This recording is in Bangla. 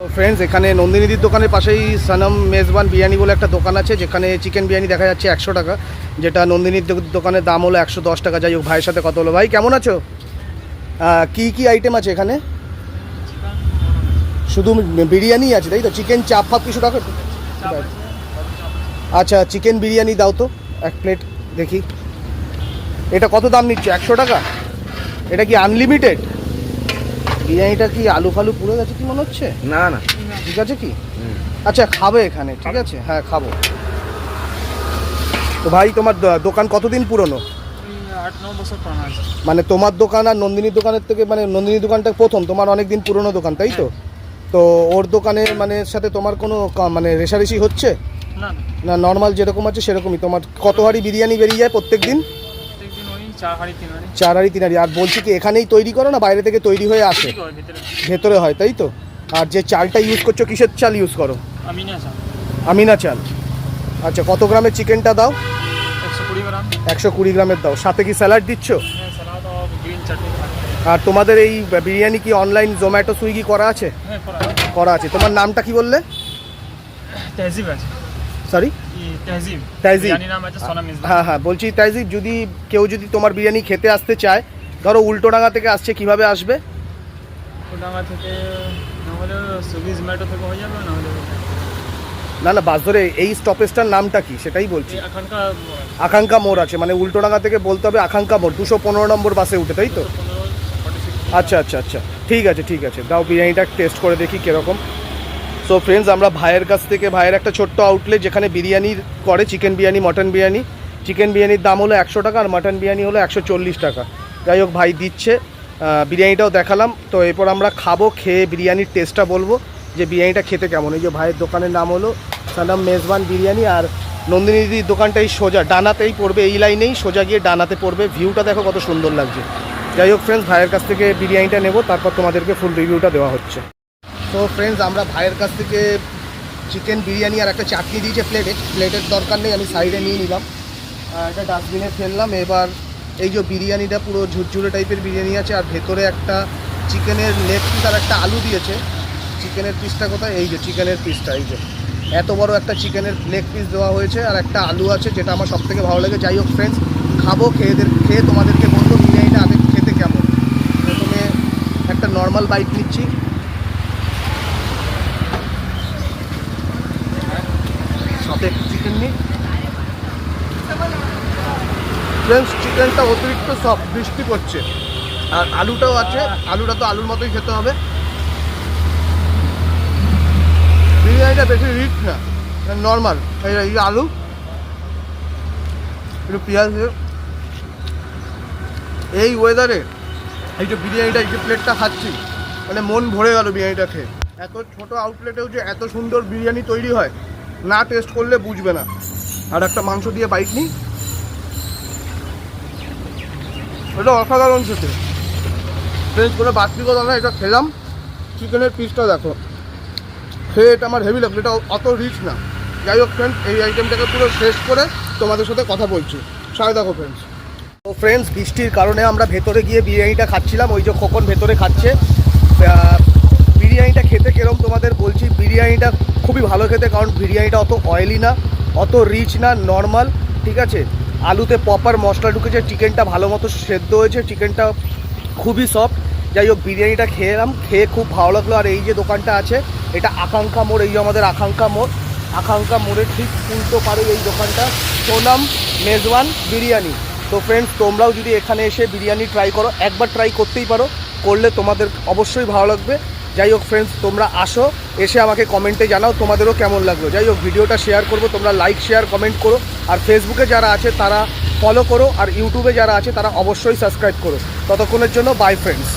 ফ্রেন্ডস এখানে নন্দিনীদির দোকানের পাশেই সানাম মেজবান বিরিয়ানি বলে একটা দোকান আছে, যেখানে চিকেন বিরিয়ানি দেখা যাচ্ছে একশো টাকা, যেটা নন্দিনীর দোকানের দাম হলো একশো দশ টাকা। যাই হোক, ভাইয়ের সাথে কত হলো। ভাই, কেমন আছো? কি কি আইটেম আছে এখানে? শুধু বিরিয়ানি আছে, তাই তো? চিকেন চাপ ফাপ কিছু টাকা আচ্ছা চিকেন বিরিয়ানি দাও তো, এক প্লেট দেখি। এটা কত দাম নিচ্ছে? একশো টাকা? এটা কি আনলিমিটেড বিরিয়ানিটা কি আলু ফালু পুড়ে গেছে কি মনে হচ্ছে? না না। ঠিক আছে কি? আচ্ছা খাবে এখানে ঠিক আছে? হ্যাঁ খাব। তো ভাই তোমার দোকান কতদিন পুরনো? মানে তোমার দোকান আর নন্দিনীর দোকানের থেকে মানে নন্দিনীর দোকানটা প্রথম তোমার অনেক দিন পুরনো দোকান তাই তো? তো ওর দোকানে মানে সাথে তোমার কোনো কা- মানে রেশারেশি হচ্ছে? না না। নর্মাল যেরকম আছে সেরকমই। তোমার কত হাড়ি বিরিয়ানি বেরিয়ে যায় প্রত্যেক দিন চার হাড়ি তিন হাড়ি আর বলছি কি এখানেই তৈরি করো না? বাইরে থেকে তৈরি হয়ে আসে? ভিতরে। হয় তাই তো? আর যে চালটা ইউজ করছ কিসের চাল ইউজ করো? আমিনা চাল। আচ্ছা কত গ্রামের চিকেনটা দাও? একশো কুড়ি গ্রামের দাও। সাথে কি স্যালাড দিচ্ছ? হ্যাঁ আর তোমাদের এই বিরিয়ানি কি অনলাইন জোম্যাটো সুইগি করা আছে? করা করা আছে। তোমার নামটা কি বললে? তেহজিব আছে। সরি মিসবা হ্যাঁ হ্যাঁ বলছি তাইজি যদি কেউ যদি তোমার বিরিয়ানি খেতে আসতে চায় ধরো উল্টোডাঙ্গা থেকে আসছে কীভাবে আসবে? থেকে না সুইগি জোম্যাটো থেকে হয়ে যাবে না না না বাস ধরে এই স্টপেজটার নামটা কি? সেটাই বলছি। আকাঙ্ক্ষা মোড় আছে মানে উল্টোডাঙ্গা থেকে বলতে হবে আকাঙ্ক্ষা মোড় দুশো পনেরো নম্বর বাসে উঠে তাই তো? আচ্ছা আচ্ছা আচ্ছা ঠিক আছে ঠিক আছে দাও বিরিয়ানিটা টেস্ট করে দেখি কীরকম। সো ফ্রেন্ডস আমরা ভাইয়ের কাছ থেকে, ভাইয়ের একটা ছোট্ট আউটলেট যেখানে বিরিয়ানির করে chicken biryani mutton biryani. Chicken বিরিয়ানির দাম হলো একশো টাকা আর মটন বিরিয়ানি হলো একশো চল্লিশ টাকা। যাই হোক, ভাই দিচ্ছে। বিরিয়ানিটাও দেখালাম। তো এরপর আমরা খাব, খেয়ে বিরিয়ানির টেস্টটা বলব যে বিরিয়ানিটা খেতে কেমন। এই যে ভাইয়ের দোকানের নাম হলো সানাম মেজবান বিরিয়ানি আর নন্দিনীদির দোকানটাই সোজা। ডানাতেই পড়বে, এই লাইনেই সোজা গিয়ে ডানাতে পড়বে। ভিউটা দেখো কত সুন্দর লাগছে। যাই হোক ফ্রেন্ডস ভাইয়ের কাছ থেকে বিরিয়ানিটা নেব, তারপর তোমাদেরকে ফুল রিভিউটা দেওয়া হচ্ছে। তো ফ্রেন্ডস আমরা ভাইয়ের কাছ থেকে চিকেন বিরিয়ানি আর একটা চাটনি দিয়েছে প্লেটে প্লেটের দরকার নেই, আমি সাইডে নিয়ে নিলাম। এটা ডাস্টবিনে ফেললাম। এবার এই যে বিরিয়ানিটা, পুরো ঝুরঝুরে টাইপের বিরিয়ানি আছে, আর ভেতরে একটা চিকেনের লেগ পিস আর একটা আলু দিয়েছে। চিকেনের পিসটা কোথায়? এই যে চিকেনের পিসটা এই যে। এত বড় একটা চিকেনের লেগ পিস দেওয়া হয়েছে, আর একটা আলু আছে, যেটা আমার সব থেকে ভালো লাগে। যাই হোক ফ্রেন্ডস খাব খেয়েদের খেয়ে তোমাদেরকে বলব বিরিয়ানিটা আগে খেতে কেমন। প্রথমে একটা নর্মাল বাইট নিচ্ছি। চিকেনটা অতিরিক্ত সব বৃষ্টি পড়ছে আর আলুটাও আছে, আলুটা তো আলুর মতোই খেতে হবে। বিরিয়ানিটা বেশি রিচ না নর্মাল এই আলু, একটু পেঁয়াজ এই ওয়েদারে এই যে বিরিয়ানিটা, এই যে প্লেটটা খাচ্ছি মানে মন ভরে গেল বিরিয়ানিটা খেয়ে। এত ছোট আউটলেটেও যে এত সুন্দর বিরিয়ানি তৈরি হয় না টেস্ট করলে বুঝবে না। আর একটা মাংস দিয়ে বাইক নিই এটা অসাধারণ খেতে। ফ্রেন্স করে বাড়তি কথা না এটা খেলাম। চিকেনের পিসটা দেখো। খেয়ে এটা আমার হেভি লাগল। এটা অত রিচ না। যাই হোক ফ্রেন্ডস এই আইটেমটাকে পুরো শেষ করে তোমাদের সাথে কথা বলছি। সাথে দেখো ফ্রেন্ডস তো ফ্রেন্ডস বৃষ্টির কারণে আমরা ভেতরে গিয়ে বিরিয়ানিটা খাচ্ছিলাম। ওই যে খোকন ভেতরে খাচ্ছে। বিরিয়ানিটা খেতে কেরম তোমাদের বলছি খেতে, কারণ বিরিয়ানিটা অত অয়েলি না, অত রিচ না নর্মাল ঠিক আছে? আলুতে প্রপার মশলা ঢুকেছে চিকেনটা ভালো মতো সেদ্ধ হয়েছে চিকেনটা খুবই সফট যাই হোক, বিরিয়ানিটা খেলাম খেয়ে খুব ভালো লাগল। আর এই যে দোকানটা আছে, এটা আকাঙ্ক্ষা মোড়, এই যে আমাদের আকাঙ্ক্ষা মোড়। আকাঙ্ক্ষা মোড়ে ঠিক উল্টো পারে এই দোকানটা, সোনাম মেজবান বিরিয়ানি। তো ফ্রেন্ডস তোমরাও যদি এখানে এসে বিরিয়ানি ট্রাই করো, একবার ট্রাই করতেই পারো, করলে তোমাদের অবশ্যই ভালো লাগবে। যাই হোক ফ্রেন্ডস তোমরা আসো, এসে আমাকে কমেন্টে জানাও তোমাদেরও কেমন লাগল। যাই হোক, ভিডিওটা শেয়ার করব, তোমরা লাইক শেয়ার কমেন্ট করো। আর ফেসবুকে যারা আছে, তারা ফলো করো। আর ইউটিউবে যারা আছে, তারা অবশ্যই সাবস্ক্রাইব করো। ততক্ষণের জন্য বাই ফ্রেন্ডস